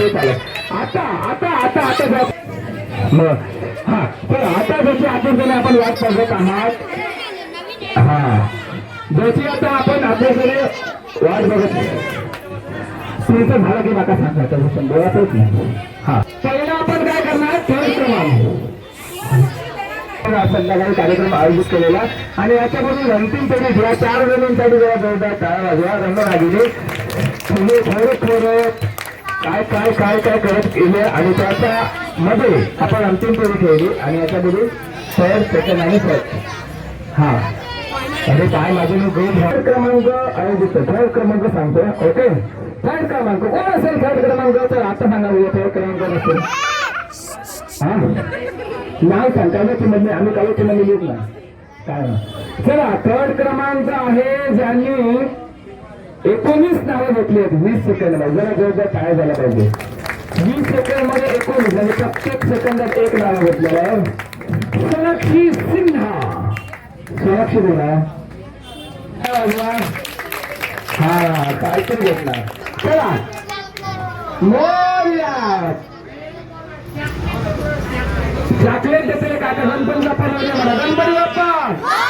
ते चालेल आता आता आता आता हा तर आता जशी आतुरतेने आपण वाट बघत आहात हा. जशी आता आपण आतुरतेने वाट बघत तुमचं झालं की नका सांगायचं बोलायचंच नाही. हा. पहिला आपण काय करणार? थर्ड क्रमांक संध्याकाळी कार्यक्रम आयोजित केलेला. आणि याच्यापासून अंतिम पिढी या चार जणांसाठी जरा जोरदार टाळा वाजवा. रंगरागिनी तुम्ही थोडे थोडं काय काय काय काय करत गेले आणि त्याच्या मध्ये आपण अंतिम फेरी ठेवली आणि याच्यामध्ये थर्ड सेकंड आणि फर्स्ट हा. अरे काय माझे मी थर्ड क्रमांक आयोजित थर्ड क्रमांक सांगतोय. ओके थर्ड क्रमांक. कोण असेल थर्ड क्रमांक? तर आता सांगा थर्ड क्रमांक नसेल. हा? नाव सांगता ना चिन्ह आम्ही काही चिन्ह लिहित ना काय? चला थर्ड क्रमांक आहे ज्यांनी एकोणीस नावे घेतली आहेत वीस सेकंडमध्ये. जरा जोरदार काय झाला पाहिजे. वीस सेकंडमध्ये एकोणीस म्हणजे प्रत्येक सेकंदात एक नाव घेतलेलं आहे. सोनाक्षी सिन्हा. सोनाक्षी सिन्हा. काय वाजवा? हा काहीतरी घेतला चला. मोर्या चॉकलेट देतले काका गणपती बाप्पा लावले मला गणपती बाप्पा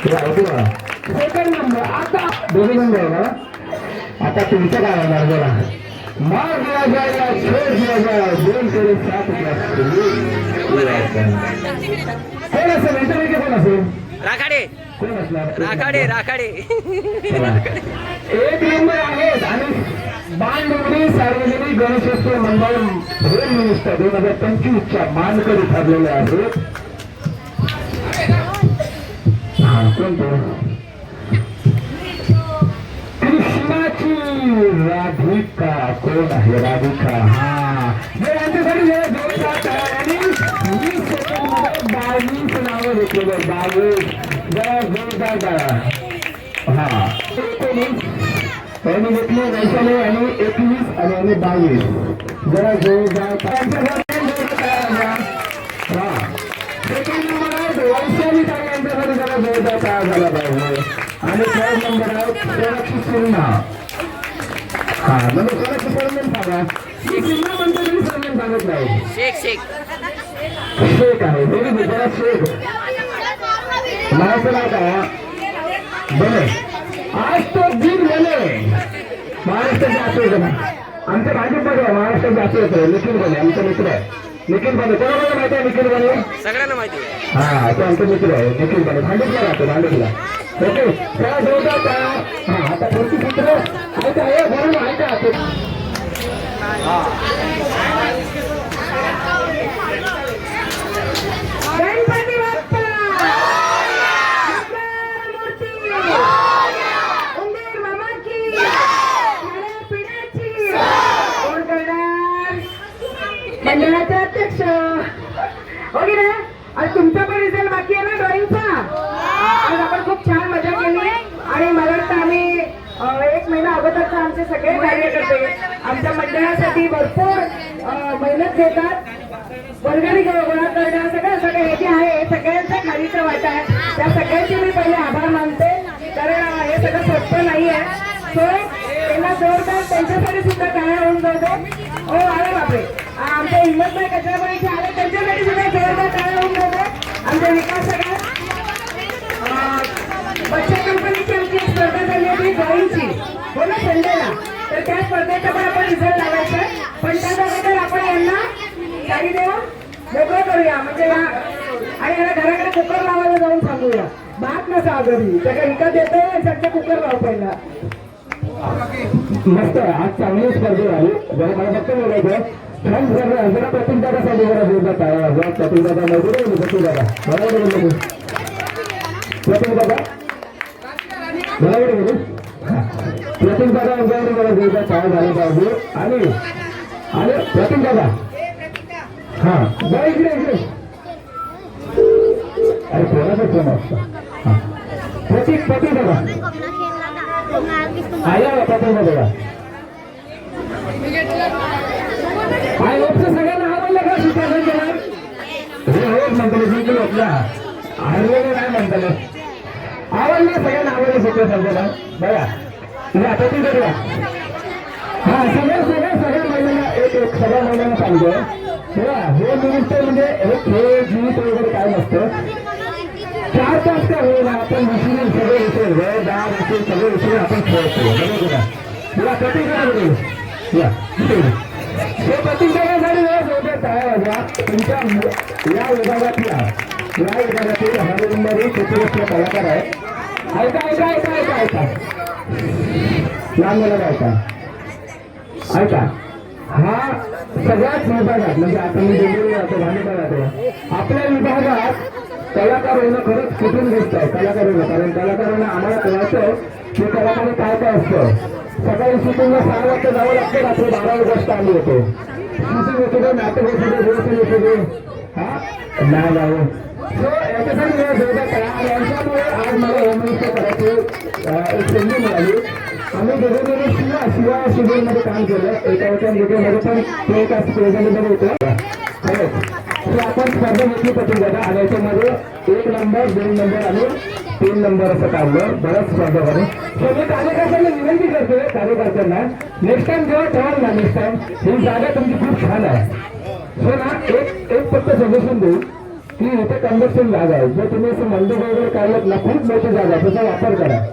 सेकंड नंबर आता दोन्ही नंबर आहे ना? आता तुमचं काय होणार बोला. मार दिया जाएगा छोड़ दिया जाएगा दोन करून सात कोण असेल? यांच्यापैकी कोण असेल? राखाडे. कोण असणार? राखाडे राखाडे. एक नंबर आहेत आणि बाणडोंगरी सार्वजनिक गणेशोत्सव मंडळ होम मिनिस्टर दोन हजार पंचवीसच्या मानकरी ठरलेले आहेत. हा कोणतो कृष्णाची राधिका कोण आहे राधिका हा बावीस नावं बावीस जरा जोरदार हा एकोणीस आणि घेतले वैशाली आणि एकवीस आणि बावीस जरा जोरदार आणि थर्ड नंबर आहे हा म्हणजे सरनेम सांगा ही सरनेम सांगत नाही शेख शेख शेख आहे शेख नाव काय बने आज तो दिन बने महाराष्ट्र जाते बने आमच्या भाजपमध्ये आहे महाराष्ट्र जाते होते निखिल बने आमचा मित्र आहे निखिल बने कोणाला माहिती आहे निखिल बने सगळ्यांना माहिती आहे. हा तो आमचा मित्र आहे निखिल बने भांडुपला राहतो भांडुपला ओके त्या जोरदार त्या हा आता पुढची मित्र ऐका हे म्हणून ऐका. ते गणपती बाप्पा मंगलमूर्ती उंदीर मामा की खाण्या पिण्याची कोण करणार मंडळाचे अध्यक्ष ओके ना आज तुमचा पण रिझल्ट बाकी आहे ना ड्रॉइंगचा आज आपण खूप छान मजा केली आणि मला वाटतं आम्ही अं, एक महिना अगोदरचा आमचे सगळे कार्यकर्ते आमच्या मंडळासाठी भरपूर मेहनत घेतात. वर्गणी गोळा करणं सगळं सगळं हे जे आहे हे सगळ्यांचा खालीचा वाटा आहे. त्या सगळ्यांचे मी पहिले आभार मानते. कारण हे सगळं सोपं नाही आहे. सो त्यांना जोरदार त्यांच्यासाठी सुद्धा काय होऊन जातो. हो अरे बापरे. आमच्या हिंमत नाही कचरापर्यंत आले त्यांच्यासाठी सुद्धा जोरदार टाळ्या होऊन जातो. आमच्या विकास सगळ्या बच्चा कंपनीची आमची स्पर्धा झाली होती ड्रॉइंगची संडेला तर त्या स्पर्धेचा पण आपण रिझल्ट लावायचा. पण त्या अगोदर आपण यांना काही देऊ मोकळं करूया. म्हणजे या आणि याला घराकडे कुकर लावायला जाऊन सांगूया. भात नसा घरी. त्याच्या विकत येतोय सध्या कुकर लाव पहिला. मस्त आज चांगली स्पर्धा झाली. जरा मला फक्त बोलायचं जरा जरा प्रतीक जरा प्रतीक दादा मजूर आहे प्रतीक दादा. बरोबर बोललो मी प्रतीक दादा. बरोबर बोलू. प्रतीक दादा यांच्याकडे मला द्यायचा पाय झाला पाहिजे. आणि आणि प्रतीक दादा. हा जा इकडे इकडे. अरे कोणाचा फोन असता प्रतीक प्रतीक दादा. आया प्रतीक दादा. काय लोकचं सगळ्यांना आवडलं का सुशासन केलं हे होत म्हणतो जिंकलो आपल्या आयुर्वेद नाही म्हणतो आवडलं सगळ्यांना आवडलं शिक्षण संस्थेला बघा. या प्रतीक दादा हा सगळ्या सगळ्या सगळ्या महिलांना एक एक सगळ्या महिलांना सांगतो. तेव्हा हे निमित्त म्हणजे हे खेळ जीवित वगैरे काय नसतं. चार तास काय होईल आपण विसरून सगळे विषय वेळ दहा विषय सगळे विसरून आपण खेळतो बरोबर का तुला प्रतीक बरोबर या हे प्रतीक वेळ जोडे टाळ्या वाजवा. तुमच्या या विभागातल्या या विभागातील हरविंदरी चित्रपट कलाकार आहे ऐका ऐका ऐका ऐका ऐका. लहान मुलाला ऐका? ऐका. हा सगळ्याच विभागात म्हणजे आता मी दिल्लीला राहतो भांडीला जातो. आपल्या विभागात कलाकार होणं खरंच कुठून दिसत आहे कलाकार होणं कारण कलाकारांना आम्हाला कळतं की कलाकार काय काय असतं. सकाळी शिकून सहा वाजता जावं लागतं रात्री बारा वाजता आम्ही येतो. शिकून येतो दे नाटक असू दे व्यवस्थित येतो दे हा? नाही जावं सो याच्यासाठी वेळ जोरदार करा यांच्यामुळे आज मला होम मिनिस्टर करायची एक संधी मिळाली. आम्ही दोघे शिवा शिवा शिबिरमध्ये काम केलं. एका एका मध्ये पण ते एका स्टेजमध्ये होतं खरंच आपण स्पर्धा घेतली पटून जाता आणि याच्यामध्ये एक नंबर दोन नंबर आणि तीन नंबर असं काढलं. बऱ्याच स्पर्धा करून तर मी कार्यकर्त्यांना विनंती करतोय कार्यकर्त्यांना. नेक्स्ट टाइम जेव्हा ठेवाल ना नेक्स्ट टाइम ही जागा तुमची खूप छान आहे. सो ना? एक एक फक्त सजेशन देऊ की इथे कंडक्शन जागा आहे जर तुम्ही असं मंदिर वगैरे काढलं ना खूप मोठी जागा आहे. त्याचा वापर करा.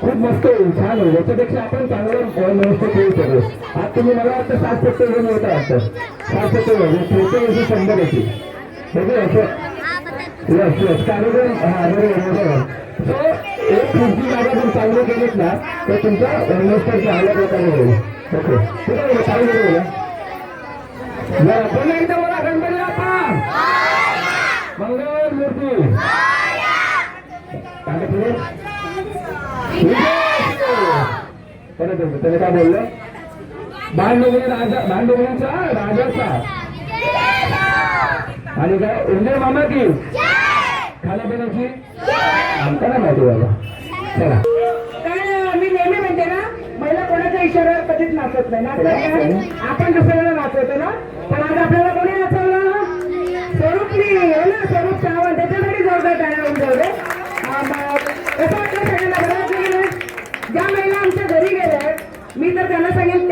खूप मस्त होईल छान होईल याच्यापेक्षा आपण चांगलं मनुष्य ठेवू शकू आज तुम्ही मला वाटतं सात सत्तर जण येत वाटतं सात सत्तर जण. पुढच्या वर्षी शंभर येतील. बघू असं. यस यस कार्यक्रम हा बरोबर सो एक जागा जर चांगली केलीत ना तर तुमचा इन्व्हेस्टर चांगल्या प्रकारे होईल. ओके ठीक आहे बोला पुन्हा एकदा बोला गणपती बाप्पा. मंगळ मूर्ती काय पुढे परत येतो त्याने काय बोललं? भांडवली राजा भांडवलीचा राजाचा आणि काय? उंदे मामा की? खाण्यापिण्याची आमचा नाही माहिती बाबा. चला. कारण मी नेहमी म्हणते ना महिला कोणाच्या इशाऱ्यावर कधीच नाचत नाही. नाचत आपण दुसऱ्याला नाचवतो ना. पण आज आपल्याला कोणी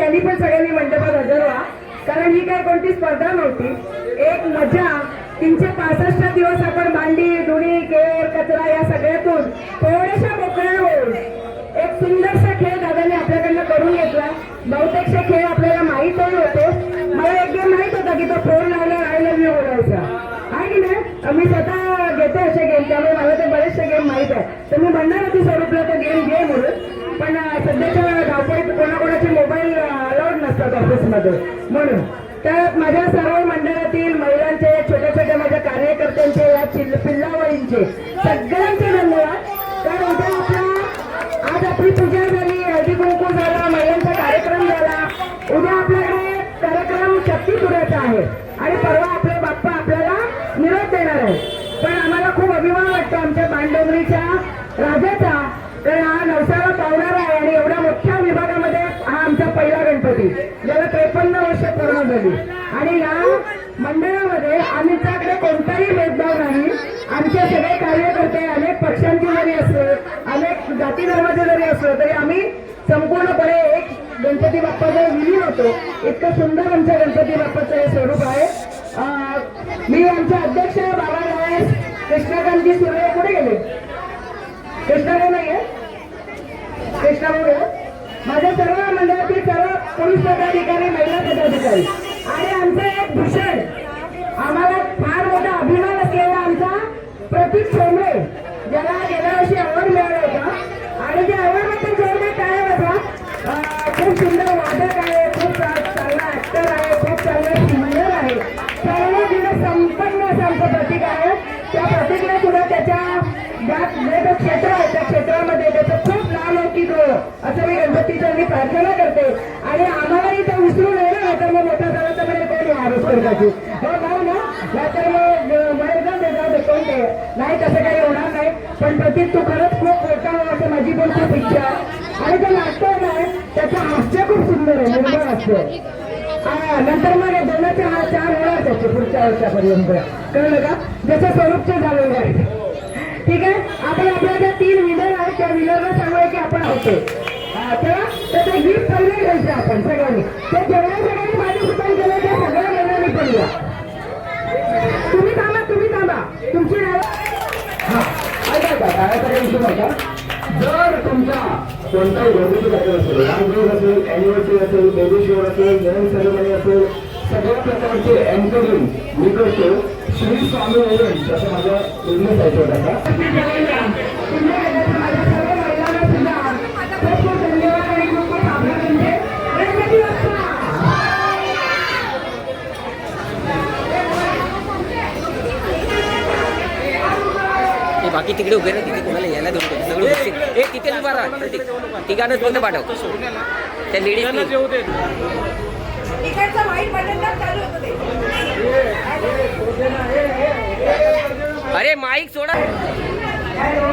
त्यांनी पण सगळ्यांनी मंडपात हजर व्हा कारण ही काय कोणती स्पर्धा नव्हती. एक मजा तीनशे पासष्ट दिवस आपण भांडी धुणी केर कचरा या सगळ्यातून थोड्याशा मोकळ्या होऊन एक सुंदरसा खेळ दादाने आपल्याकडनं करून घेतला. बहुतेकशे खेळ आपल्याला माहीतही होते. मला एक गेम माहीत होता की तो फोन लावला आय लव्ह यू बोलायचा. आहे की नाही? मी स्वतः घेते असे गेम त्यामुळे मला ते बरेचसे गेम माहीत आहे. तर मी म्हणणार होती स्वरूपला तो गेम घे म्हणून. पण सध्याच्या धावपळीत कोणाकोणाचे मोबाईल अलाउड नसतात ऑफिसमध्ये म्हणून. तर माझ्या सर्व मंडळातील महिलांचे छोट्या छोट्या माझ्या कार्यकर्त्यांचे या पिल्लावळींचे सगळ्यांचे धन्यवाद. तर उद्या आपला आज आपली पूजा झाली हळदी कुंकू झाला महिलांचा कार्यक्रम झाला. उद्या आपल्याकडे कार्यक्रम शक्तीपुराचा आहे. आणि परवा आपले बाप्पा आपल्याला निरोप देणार आहे पण आम्हाला खूप अभिमान वाटतो आमच्या पांडवरीच्या राजाचा. तर हा नवसाला पावणार आहे आणि एवढ्या मोठ्या विभागामध्ये हा आमचा पहिला गणपती. ज्याला त्रेपन्न वर्ष पूर्ण झाली. आणि या मंडळामध्ये आमच्याकडे कोणताही भेदभाव नाही. आमचे सगळे कार्यकर्ते अनेक पक्षांचे जरी असले अनेक जाती धर्माचे जरी असलो तरी आम्ही संपूर्णपणे एक गणपती बाप्पाचा विलीन होतो. इतकं सुंदर आमच्या गणपती बाप्पाचं हे स्वरूप आहे. मी आमचे अध्यक्ष बाबा रायस कृष्णकांतजी सुर्वे कुठे गेले. कृष्णाभाऊ नाहीये कृष्णाभाऊ माझ्या सर्व मंडळातील सर्व पोलीस पदाधिकारी महिला पदाधिकारी. आणि आमचं एक भूषण. आम्हाला फार मोठा अभिमान असलेला आमचा प्रतीक ठोंबरे. ज्याला गेल्या वर्षी अवॉर्ड मिळाला होता. आणि त्या अवॉर्डमध्ये जोरदार काय होता खूप सुंदर वादक आहे खूप चांगला ऍक्टर आहे खूप चांगला सिंगर आहे. सर्व गुण संपन्न असं आमचं प्रतीक आहे. त्या प्रतीकने सुद्धा त्याच्या ज्या जे क्षेत्र आहे त्या क्षेत्रामध्ये त्याचं खूप नाम मी प्रार्थना करते. आणि आम्हाला इथे विसरू नये ना तर मग मोठ्या झाला तर म्हणजे कोण यावंच करताची हो भाऊ ना. नाहीतर मग बाहेर जाऊन दे जाऊ नाही तसं काही होणार नाही. पण प्रतीक तू खरंच खूप मोठा असं माझी पण खूप इच्छा आणि ते नाटक नाही त्याचं हास्य खूप सुंदर आहे निर्मळ हास्य नंतर मग हे दोनाचे हा चार होणार त्याचे पुढच्या वर्षापर्यंत. कळलं का? जसं स्वरूपचे झालेलं आहे. ठीक आहे? आपण आपल्या ज्या तीन विनर आहेत त्या विनरला सांगूया की आपण होतो हा, तेव्हा पहिले आपण सगळ्यांनी. ते जेवढ्या सगळ्यांनी केलं त्या सगळ्या तुम्ही थांबा तुम्ही थांबा. तुमची नाव हा ऐका काय जर तुमचा कोणताही घरगुती कार्यक्रम असेल असेल अॅनिव्हर्सरी असेल बेबी शोर असेल जन्म सेरेमनी असेल सगळ्या प्रकारचे अँकरिंग मी करतो. श्री स्वामी असं माझा बिझनेस आहे छोटासा तुमच्या घराच्या माझ्या सर्व महिलांना सुद्धा खूप खूप धन्यवाद आणि खूप खूप आभार म्हणजे गणपती बाप्पा बाकी तिकडे उभे राहा तिथे कोणाला यायला देऊ नका सगळं ए तिथे उभा राहा प्रतीक ठिकाणच फक्त पाठव. त्या लेडीज अरे माईक सोडा. हॅलो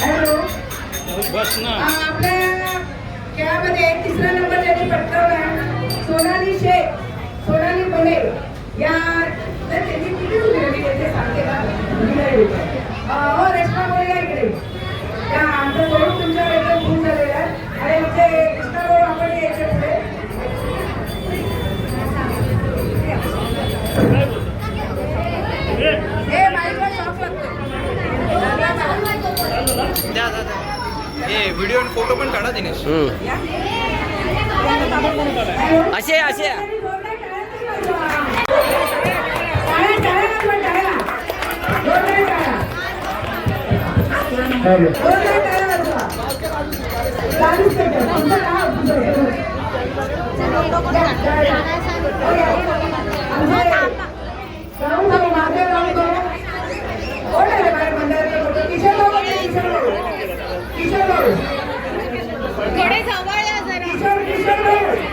हॅलो आपल्या खेळामध्ये तिसरा नंबर त्यांनी पटकावला सोनाली शेख सोनाली बोले या तर त्यांनी किती हो रेश्मा या इकडे. त्या आमचं स्वरूप तुमच्याकडे एकदम खूप झालेलं आहे. आणि आमचे कृष्णा भाऊ आपण यायचे पुढे. हे माईकला शॉक लागतो हे व्हिडिओ आणि फोटो पण काढा दिनेश. असे असे. किशोर किशोर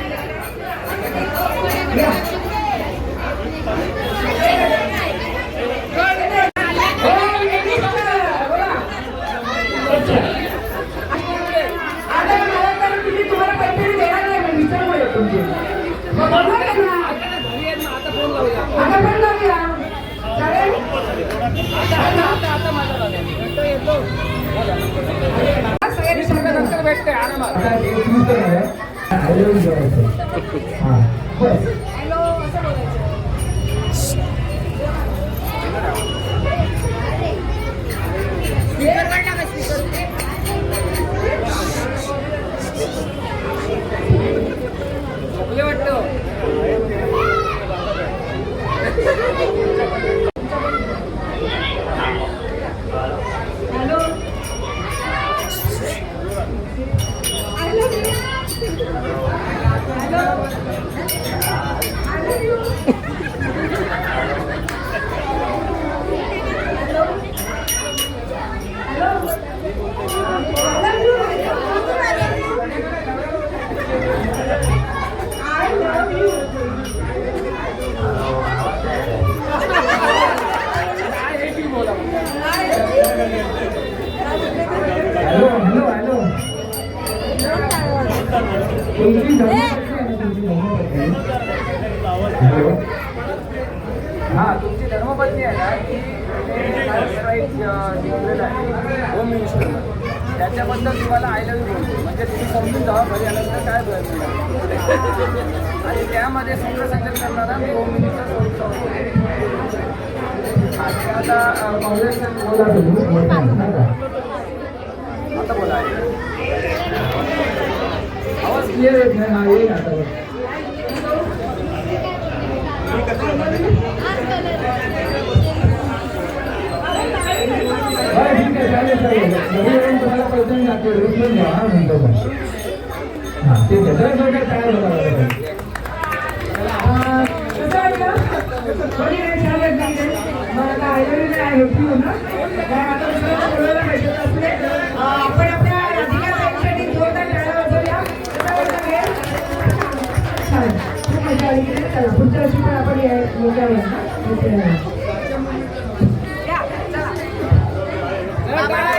धर्मपत्नी आहे ना ती राईट जिंकलेलं आहे. होम मिनिस्टर त्याच्याबद्दल तुम्हाला आय लव्ह यू बोलतो. म्हणजे तुम्ही समजून जावा घरी आल्यानंतर काय आणि त्यामध्ये सूत्रसंचलन करणारा मी होम मिनिस्टर स्वरूप चव्हाण. हा, ते आता सांगा आता बोला. आवाज क्लिअर येत नाही. म्हणतो हा ठीक आहे जर जोडे तयार आपण आपल्या अधिकाऱ्यांसाठी जोरदार टाळा वाजवूया छान खूप मजा आली चला. पुढच्या वर्षी पण आपण मोठ्या Yeah,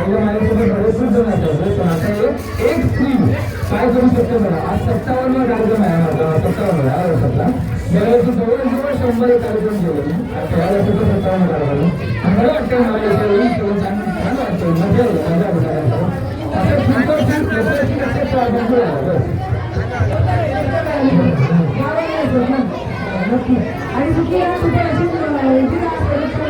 होऊया. एक माझ्यासोबत जण पण आता एक स्त्री काय करू शकतो मला आज सत्तावन्न कार्यक्रम आहे माझा सत्तावन्न या वर्षातला गेल्या जवळजवळ शंभर कार्यक्रम केले मी. आता या वर्षाचा सत्तावन्न कार्यक्रम. मला वाटतं मला छान वाटतं मजा येईल मजा येईल असं super छान preparation आणि